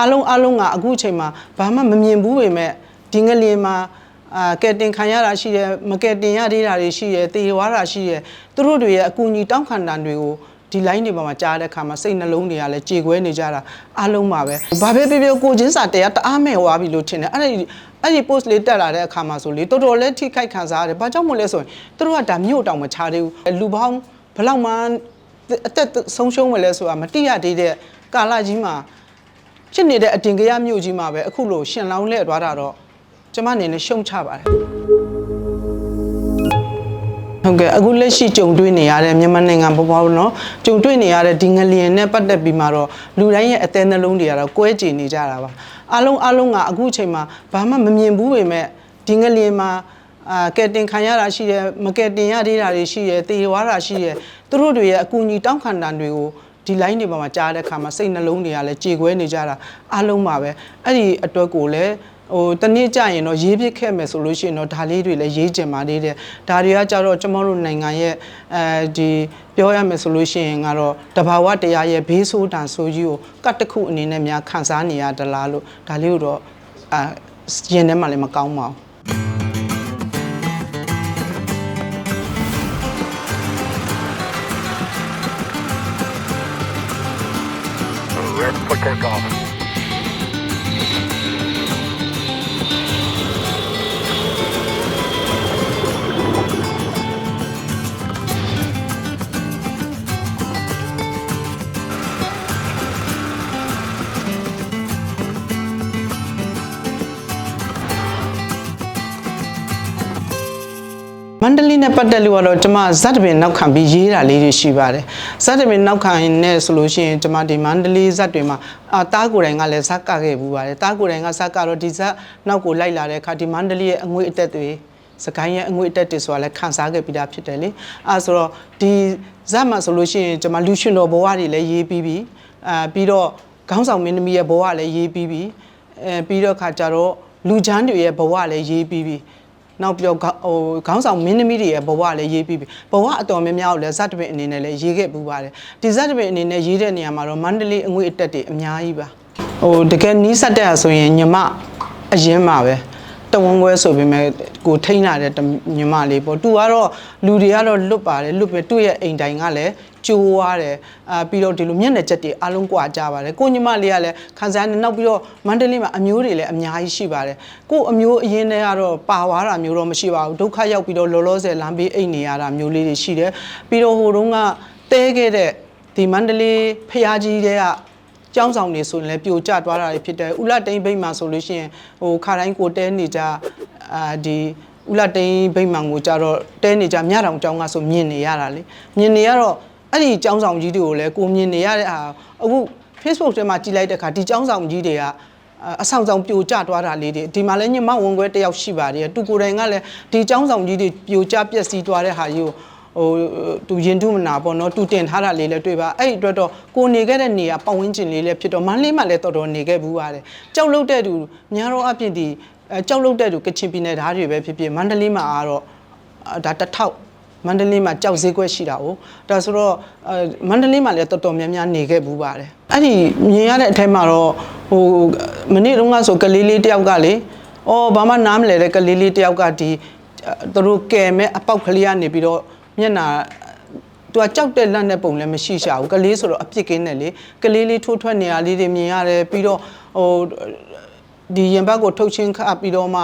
အားလုံးအားလုံးကအခုအချိန်မှာဘာမှမမြင်ဘူးပေမဲ့ဒီငလျင်မှာအာကဲတင်ခံရတာရှိတယ်မကဲတင်ရသေးတာတွေရှိတယ်တေရွာတာရှိတယ်သူတို့တွေရဲ့အကူအညီတောင်းခံတာတွေကိုဒီ line တွေပေါ်မှာကြားတဲ့အခါမှာစိတ်နှလုံးတွေကလည်းကြေကွဲနေကြတာအားလုံးပါပဲဘာပဲပြောပြောကိုချင်းစာတရားတအားမဲ့သွားပြီလို့ထင်တယ်အဲ့ဒီအဲ့ဒီ post လေးတက်လာတဲ့အခါမှာဆိုလေတော်တော်လေးထိခိုက်ခံစားရတယ်ဘာကြောင့်မို့လဲဆိုရင်သူတို့ကဒါမြို့တောင်မချသေးဘူးလူပေါင်းဘယ်လောက်မှအသက်ဆုံးရှုံးမလဲဆိုတာမတိရသေးတဲ့ကာလကြီးမှာ ဖြစ်နေတဲ့အတင်ကြရမြို့ကြီးမှာပဲအခုလိုရှင်လောင်းလဲသွားတာတော့ကျမအနေနဲ့ရှုံချပါတယ်ဟုတ်ကဲ့အခုလက်ရှိကြုံတွေ့နေရတဲ့မြန်မာနိုင်ငံပေါ်ပေါ်တော့ကြုံတွေ့နေရတဲ့ဒီငလျင်နဲ့ပတ်သက်ပြီးမှတော့လူတိုင်းရဲ့အသေးနှလုံးတွေကတော့ကွဲကြည်နေကြတာပါအားလုံးအားလုံးကအခုချိန်မှာဘာမှမမြင်ဘူးပေမဲ့ဒီငလျင်မှာအာကဲတင်ခံရတာရှိတယ်မကဲတင်ရသေးတာတွေရှိတယ်တေရွာတာရှိတယ်သူတို့တွေရဲ့အကူအညီတောင်းခံတာတွေကို ဒီ line တွေပေါ်မှာကြားတဲ့အခါမှာစိတ်နှလုံးတွေကလည်းကြေကွဲနေကြတာအားလုံးပါပဲအဲ့ဒီအတွက်ကိုလည်းဟိုတနေ့ကြရင်တော့ရေးပြခဲ့မယ်ဆိုလို့ရှိရင်တော့ဒါလေးတွေလည်းရေးကျင်ပါသေးတယ်ဒါတွေကကြတော့ကျမတို့နိုင်ငံရဲ့အဲဒီပြောရမယ်ဆိုလို့ရှိရင်ကတော့တဘာဝတရားရဲ့ဘေးဆိုးတန်ဆိုးကြီးကိုကတ်တစ်ခုအနေနဲ့များခံစားနေရတလားလို့ဒါလေးကိုတော့အာရင်ထဲမှာလည်းမကောင်းပါဘူး for takeoff. န္တလေးနဲ့ပတ်သက်လို့ကတော့ကျွန်မဇတ်တပင်နောက်ခံပြီးရေးတာလေးတွေရှိပါတယ်ဇတ်တပင်နောက်ခံနဲ့ဆိုလို့ရှိရင်ကျွန်မဒီမန္တလေးဇတ်တွေမှာအာတားကိုယ်တိုင်ကလည်းဇက်ကခဲ့ဘူးပါတယ်တားကိုယ်တိုင်ကဇက်ကတော့ဒီဇက်နောက်ကိုလိုက်လာတဲ့အခါဒီမန္တလေးရဲ့အငွေအသက်တွေစကိုင်းရဲ့အငွေအတက်တွေဆိုတာလည်းခန်းစားခဲ့ပြီးသားဖြစ်တယ်လေအဲဆိုတော့ဒီဇက်မှာဆိုလို့ရှိရင်ကျွန်မလူရှင်တော်ဘဝတွေလည်းရေးပြီးပြီအာပြီးတော့ခေါင်းဆောင်မင်းသမီးရဲ့ဘဝလည်းရေးပြီးပြီအဲပြီးတော့ခါကြတော့လူချမ်းတွေရဲ့ဘဝလည်းရေးပြီးပြီ နောက်ပြီးတော့ခေါင်းဟိုခေါင်းဆောင်မင်းသမီးတွေရဲ့ဘဝလည်းရေးပြီးပြီဘဝအတော်များများကိုလည်းဇတ်တပင်အနေနဲ့လည်းရေးခဲ့ပူပါတယ်ဒီဇတ်တပင်အနေနဲ့ရေးတဲ့နေရာမှာတော့မန္တလေးအငွေအတက်တွေအများကြီးပါဟိုတကယ်နီးစက်တဲ့ဟာဆိုရင်ညီမအရင်မှာပဲတဝန်းခွဲဆိုပေမဲ့ကိုထိန်းလာတဲ့ညီမလေးပေါ့သူကတော့လူတွေကတော့လွတ်ပါတယ်လွတ်ပဲသူ့ရဲ့အိမ်တိုင်ကလည်း ကျိုးသွားတယ်အာပြီးတော့ဒီလိုမျက်နှာချက်တွေအလုံးကွာကြပါတယ်ကိုညီမလေးကလည်းခန်းစားနေနောက်ပြီးတော့မန္တလေးမှာအမျိုးတွေလည်းအများကြီးရှိပါတယ်ကိုအမျိုးအရင်တည်းကတော့ပါသွားတာမျိုးတော့မရှိပါဘူးဒုက္ခရောက်ပြီးတော့လောလောဆယ်လမ်းဘေးအိတ်နေရတာမျိုးလေးတွေရှိတယ်ပြီးတော့ဟိုတုန်းကတဲခဲ့တဲ့ဒီမန္တလေးဖျားကြီးတဲ့ကကျောင်းဆောင်နေဆိုရင်လည်းပြိုကျသွားတာတွေဖြစ်တယ်ဥလတိန်ဘိတ်မှဆိုလို့ရှိရင်ဟိုခါတိုင်းကိုတဲနေကြအာဒီဥလတိန်ဘိတ်မှကိုကြတော့တဲနေကြမြတောင်ကျောင်းကဆိုမြင်နေရတာလေမြင်နေရတော့ အဲ့ဒီကျောင်းဆောင်ကြီးတွေကိုလည်းကိုမြင်နေရတဲ့အာအခု Facebook ထဲမှာကြည်လိုက်တဲ့အခါဒီကျောင်းဆောင်ကြီးတွေကအဆောင်ဆောင်ပြိုကျသွားတာလေးတွေဒီမှာလည်းညမဝန်ခွဲတယောက်ရှိပါတယ်သူကိုယ်တိုင်ကလည်းဒီចောင်းဆောင်ကြီးတွေပြိုကျပျက်စီးသွားတဲ့ဟာကြီးကိုဟိုသူရင်တုမနာပေါ့နော်သူတင်ထားတာလေးလည်းတွေ့ပါအဲ့ဒီအတွက်တော့ကိုနေခဲ့တဲ့နေရာပတ်ဝန်းကျင်လေးလည်းဖြစ်တော့မန်းလေးမှာလည်းတော်တော်နေခဲ့ဘူးပါတယ်ကြောက်လုတ်တဲ့သူများတော့အပြင်ဒီအဲကြောက်လုတ်တဲ့သူကချင်ပြည်နယ်ဓာတ်တွေပဲဖြစ်ဖြစ်မန္တလေးမှာကတော့အာဒါတစ်ထောက် မန္တလေးမှာကြောက်ဈေးကွက်ရှိတာ哦ဒါဆိုတော့အဲမန္တလေးမှာလည်းတော်တော်များများနေခဲ့ဘူးပါတယ်အဲ့ဒီမြင်ရတဲ့အထက်မှာတော့ဟိုမနေ့တုန်းကဆိုကလေးလေးတယောက်ကလေအော်ဘာမှနားမလဲတဲ့ကလေးလေးတယောက်ကဒီသူတို့ကယ်မဲ့အပေါက်ကလေးကနေပြီးတော့မျက်နှာသူကကြောက်တဲ့လက်နဲ့ပုံလည်းမရှိရှာဘူးကလေးဆိုတော့အပြစ်ကင်းတယ်လေကလေးလေးထိုးထွက်နေရလေးတွေမြင်ရတယ်ပြီးတော့ဟိုဒီရင်ဘတ်ကိုထုတ်ချင်းခတ်ပြီးတော့မှ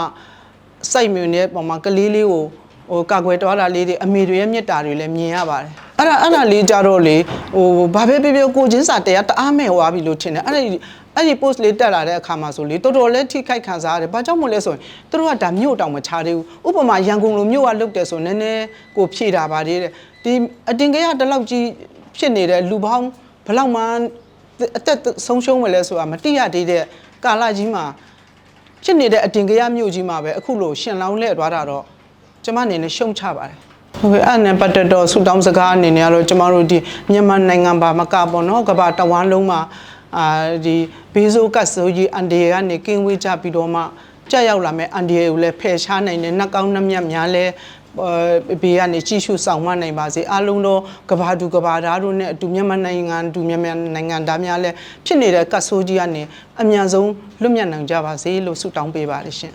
စိုက်မြင်တဲ့ပုံမှာကလေးလေးကို ဟိုကာကွယ်တော်တာလေးတွေအမေတွေရဲ့မြတ်တာတွေလည်းမြင်ရပါတယ်အဲ့ဒါအဲ့ဒါလေးကြတော့လေဟိုဘာပဲပြောပြောကိုချင်းစာတရားတအားမဲ့သွားပြီလို့ထင်တယ်အဲ့ဒီအဲ့ဒီ post လေးတက်လာတဲ့အခါမှာဆိုလေတော်တော်လေးထိခိုက်ခံစားရတယ်။ဘာကြောင့်မို့လဲဆိုရင်သူတို့ကဒါမြို့တောင်မချသေးဘူး။ဥပမာရန်ကုန်လိုမြို့ကလုတ်တယ်ဆိုနည်းနည်းကိုဖြည့်တာပါသေးတယ်။ဒီအတင်ကရတလောက်ကြီးဖြစ်နေတဲ့လူပေါင်းဘယ်လောက်မှအသက်ဆုံးရှုံးမလဲဆိုတာမတိရသေးတဲ့ကာလကြီးမှာဖြစ်နေတဲ့အတင်ကရမြို့ကြီးမှာပဲအခုလိုရှင်လောင်းလဲသွားတာတော့ ကျမအနေနဲ့ရှုံချပါတယ်။ဟုတ်ကဲ့အဲ့နဲ့ပတ်သက်တော့ဆူတောင်းစကားအနေနဲ့ကတော့ကျမတို့ဒီမြန်မာနိုင်ငံပါမကပေါ့နော်ကမ္ဘာတဝန်းလုံးမှာအာဒီဘေးဆိုးကတ်ဆိုးကြီးအန်ဒီရကနေကင်းဝေးကြပြီးတော့မှကြက်ရောက်လာမဲ့အန်ဒီရကိုလည်းဖယ်ရှားနိုင်တယ်နှက်ကောင်းနှက်မြတ်များလဲအာဘေးကနေကြည့်ရှုဆောင်မနိုင်ပါစေအားလုံးသောကဘာတူကဘာသားတို့နဲ့အတူမြန်မာနိုင်ငံတူမြန်မာနိုင်ငံသားများလည်းဖြစ်နေတဲ့ကတ်ဆိုးကြီးကနေအမြန်ဆုံးလွတ်မြောက်နိုင်ကြပါစေလို့ဆုတောင်းပေးပါရရှင်